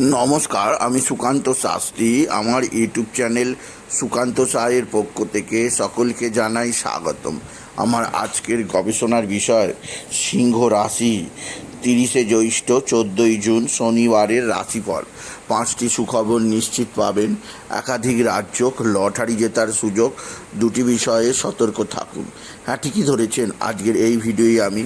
নমস্কার, আমি সুকান্ত শাস্ত্রী। আমার ইউটিউব চ্যানেল সুকান্ত সাহের পক্ষ থেকে সকলকে জানাই স্বাগতম। আমার আজকের গবেষণার বিষয়, সিংহ রাশি, তিরিশে জ্যৈষ্ঠ, চোদ্দোই জুন, শনিবারের রাশিফল। পাঁচটি সুখবর নিশ্চিত পাবেন। একাধিক রাজ্য লটারি জেতার সুযোগ, দুটি বিষয়ে সতর্ক থাকুন। হ্যাঁ ঠিকই ধরেছেন, আজকের এই ভিডিওই আমি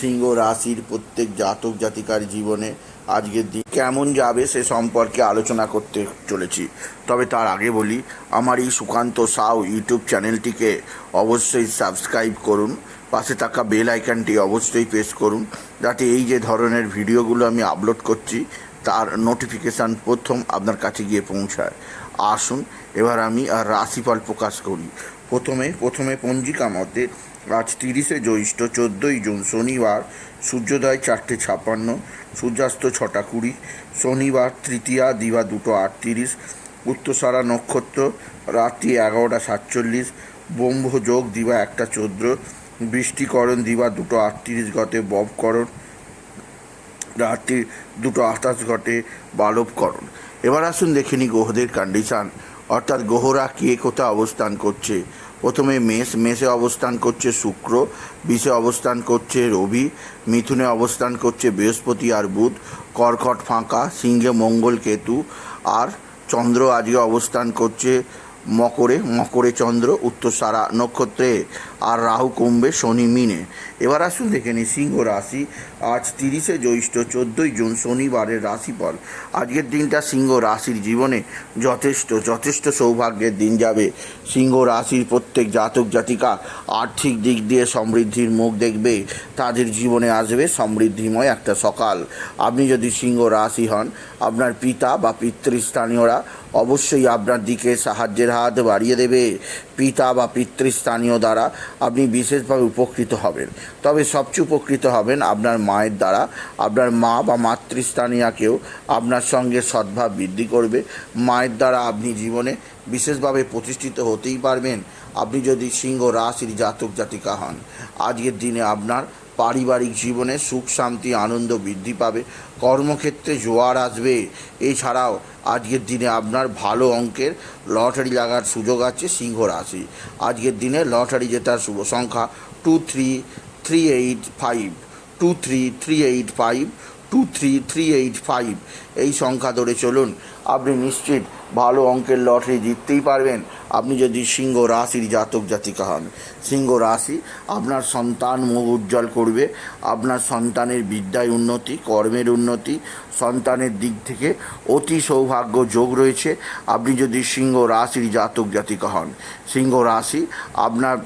সিংহ রাশির প্রত্যেক জাতক জাতিকার জীবনে আজকের দিন কেমন যাবে সে সম্পর্কে আলোচনা করতে চলেছি। তবে তার আগে বলি, আমার এই সুকান্ত সাউ ইউটিউব চ্যানেলটিকে অবশ্যই সাবস্ক্রাইব করুন, পাশে থাকা বেল আইকনটি অবশ্যই প্রেস করুন, যাতে এই যে ধরনের ভিডিওগুলো আমি আপলোড করছি, তার নোটিফিকেশান প্রথম আপনার কাছে গিয়ে পৌঁছায়। আসুন, এবার আমি আর রাশিফল প্রকাশ করি। প্রথমে প্রথমে পঞ্জিকা মতে আজ তিরিশে জ্যৈষ্ঠ চোদ্দোই জুন শনিবার, সূর্যোদয় চারটে ছাপ্পান্ন সূর্যাস্ত ছটা কুড়ি, শনিবার তৃতীয়া, দিবা দুটো আটত্রিশ, উত্তরসারা নক্ষত্র রাত্রি এগারোটা সাতচল্লিশ ব্রহ্ম যোগ দিবা একটা চোদ্দ, বৃষ্টিকরণ দিবা দুটো আটত্রিশ গতে ববকরণ রাত্রি দুটো আঠাশ ঘটে, বালবকরণ। এবার আসুন দেখে গ্রহদের কন্ডিশান অর্থাৎ গ্রহরা কে কোথায় অবস্থান করছে? প্রথমে মেষ, মেষে অবস্থান করছে শুক্র, বিষে অবস্থান করছে রবি, মিথুনে অবস্থান করছে বৃহস্পতি আর বুধ, কর্কট ফাঁকা, সিংহে মঙ্গল কেতু, আর চন্দ্র আজকে অবস্থান করছে মকরে মকরে চন্দ্র উত্তর সারা নক্ষত্রে আর রাহু কুম্ভে শনি মিনে। এবার আসুন দেখে নিই সিংহ রাশি। আজ তিরিশে জ্যৈষ্ঠ, চোদ্দোই জুন, শনিবারের রাশিফল। আজকের দিনটা সিংহ রাশির জীবনে যথেষ্ট যথেষ্ট সৌভাগ্যের দিন যাবে। সিংহ রাশির প্রত্যেক জাতক, জাতিকা আর্থিক দিক দিয়ে সমৃদ্ধির মুখ দেখবে। তাদের জীবনে আসবে সমৃদ্ধিময় একটা সকাল। আপনি যদি সিংহ রাশি হন, আপনার পিতা বা পিতৃস্থানীয়রা অবশ্যই আপনার দিকে সাহায্যের হাত বাড়িয়ে দেবে। পিতা বা পিতৃস্থানীয় দ্বারা আপনি বিশেষভাবে উপকৃত হবেন। তবে সবচেয়ে উপকৃত হবেন আপনার মায়ের দ্বারা। আপনার মা বা মাতৃস্থানীয়াকেও আপনার সঙ্গে সদ্ভাব বৃদ্ধি করবে। মায়ের দ্বারা আপনি জীবনে বিশেষভাবে প্রতিষ্ঠিত হতেই পারবেন। আপনি যদি সিংহ, রাশির জাতক জাতিকা হন, আজকের দিনে আপনার পারিবারিক জীবনে সুখ, শান্তি, আনন্দ বৃদ্ধি পাবে। কর্মক্ষেত্রে জোয়ার আসবে। এছাড়াও আজকের দিনে আপনার ভালো অঙ্কের লটারি লাগার সুযোগ আছে সিংহ রাশি। আজকের দিনে লটারি জেতার শুভ সংখ্যা two three three eight five two three three eight five two three three eight five এই সংখ্যা ধরে চলুন। আপনি নিশ্চিত ভালো অঙ্কের লটারি জিততেই পারবেন। আপনি যদি সিংহ রাশির জাতক জাতিকা হন, সিংহ রাশি আপনার সন্তান মুখ উজ্জ্বল করবে, আপনার সন্তানের বিদ্যায় উন্নতি, কর্মের উন্নতি, সন্তানের দিক থেকে অতি সৌভাগ্য যোগ রয়েছে। আপনি যদি সিংহ রাশির জাতক জাতিকা হন, সিংহ রাশি আপনার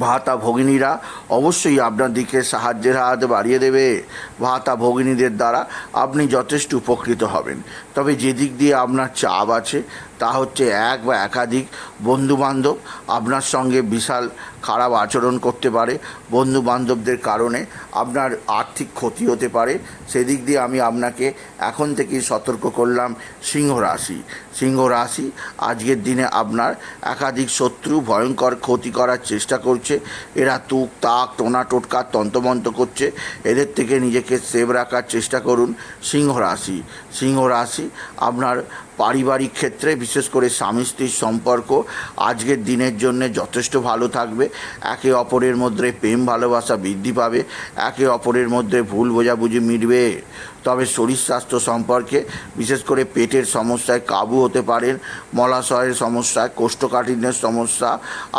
ভাতা ভগিনীরা অবশ্যই আপনার দিকে সাহায্যের হাত বাড়িয়ে দেবে। ভাতা ভগিনীদের দ্বারা আপনি যথেষ্ট উপকৃত হবেন। তবে যেদিক দিয়ে আপনার চাপ আছে, তা হচ্ছে এক বা একাধিক বন্ধুবান্ধব আপনার সঙ্গে বিশাল খারাপ আচরণ করতে পারে বন্ধু বান্ধবদের কারণে আপনার আর্থিক ক্ষতি হতে পারে। সেদিক দিয়ে আমি আপনাকে এখন থেকেই সতর্ক করলাম সিংহ রাশি। সিংহ রাশি আজকের দিনে আপনার একাধিক শত্রু ভয়ঙ্কর ক্ষতি করার চেষ্টা করছে। এরা তুক তাক, টোনা টোটকা তন্তমন্ত করছে। এদের থেকে নিজেকে সেভ রাখার চেষ্টা করুন সিংহ রাশি। সিংহ রাশি আপনার পারিবারিক ক্ষেত্রে, বিশেষ করে স্বামী স্ত্রীর সম্পর্ক, আজকের দিনের জন্য যথেষ্ট ভালো থাকবে। একে অপরের মধ্যে প্রেম ভালোবাসা বৃদ্ধি পাবে। একে অপরের মধ্যে ভুল বোঝাবুঝি মিটবে। তবে শরীর স্বাস্থ্য সম্পর্কে, বিশেষ করে পেটের সমস্যায় কাবু হতে পারেন, মলাশয়ের সমস্যায় কোষ্ঠকাঠিন্যের সমস্যা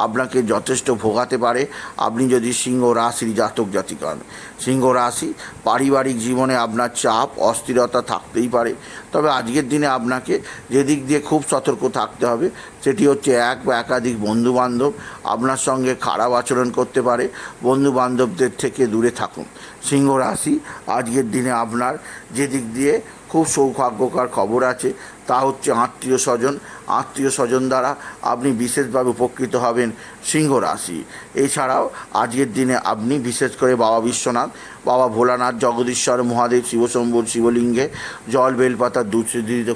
আপনাকে যথেষ্ট ভোগাতে পারে। আপনি যদি সিংহ রাশির জাতক জাতিক হন, সিংহ রাশি পারিবারিক জীবনে আপনার চাপ, অস্থিরতা থাকতেই পারে। তবে আজকের দিনে আপনাকে যেদিক দিয়ে খুব সতর্ক থাকতে হবে, সেটি হচ্ছে এক বা একাধিক বন্ধুবান্ধব আপনার সঙ্গে খারাপ আচরণ করতে পারে। বন্ধু বান্ধবদের থেকে দূরে থাকুন। সিংহ রাশি আজকের দিনে আপনার যেদিক দিয়ে খুব সৌভাগ্যকর খবর আছে। তা হচ্ছে আত্মীয় স্বজন। আত্মীয় স্বজন দ্বারা আপনি বিশেষভাবে উপকৃত হবেন সিংহ রাশি। এছাড়াও আজকের দিনে আপনি বিশেষ করে বাবা বিশ্বনাথ, বাবা ভোলানাথ, জগদীশ্বর, মহাদেব, শিবশম্ভুর শিবলিঙ্গে জল বেলপাতার দুধ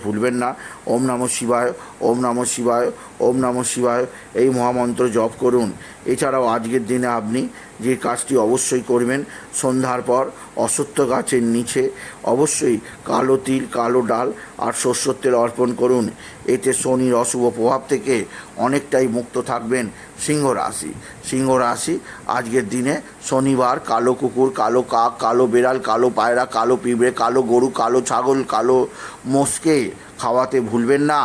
ভুলবেন না। ওম নম শিবায়, ওম নম শিবায়, ওম নম শিবায় এই মহামন্ত্র জপ করুন। এছাড়াও আজকের দিনে আপনি যে কাজটি অবশ্যই করবেন, সন্ধ্যার পর অসত্য গাছের নিচে অবশ্যই কালো তিল, কালো ডাল আর সর্ষের তেল অর্পণ করুন। এতে শনির অশুভ প্রভাব থেকে অনেকটাই মুক্ত থাকবেন সিংহ রাশি। সিংহ রাশি আজকের দিনে শনিবার, কালো কুকুর, কালো কাক, কালো বেড়াল, কালো পায়রা, কালো পিঁপড়ে, কালো গরু, কালো ছাগল, কালো মোষকে খাওয়াতে ভুলবেন না।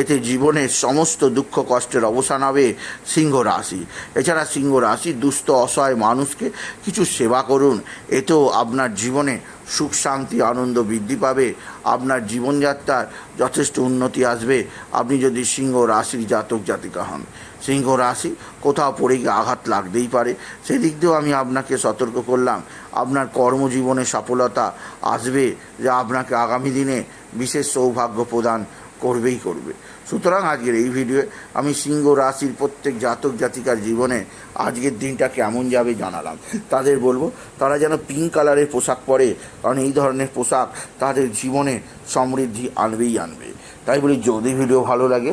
এতে জীবনের সমস্ত দুঃখ কষ্টের অবসান হবে সিংহ রাশি। এছাড়া সিংহ রাশি দুস্থ, অসহায় মানুষকে কিছু সেবা করুন। এতেও আপনার জীবনে সুখ, শান্তি, আনন্দ বৃদ্ধি পাবে। আপনার জীবনযাত্রার যথেষ্ট উন্নতি আসবে। আপনি যদি সিংহ রাশির জাতক জাতিকা হন। সিংহ রাশি, কোথাও পড়ে গিয়ে আঘাত লাগতেই পারে। সেদিক দিয়েও আমি আপনাকে সতর্ক করলাম, আপনার কর্মজীবনে সফলতা আসবে যা আপনাকে আগামী দিনে বিশেষ সৌভাগ্য প্রদান করবেই করবে। সুতরাং আজকের এই ভিডিওয়ে আমি সিংহ রাশির প্রত্যেক জাতক জাতিকার জীবনে আজকের দিনটা কেমন যাবে জানালাম। তাদের বলব, তারা যেন পিঙ্ক কালারের পোশাক পরে, কারণ এই ধরনের পোশাক তাদের জীবনে সমৃদ্ধি আনবেই আনবে। তাই বলি, যদি ভিডিও ভালো লাগে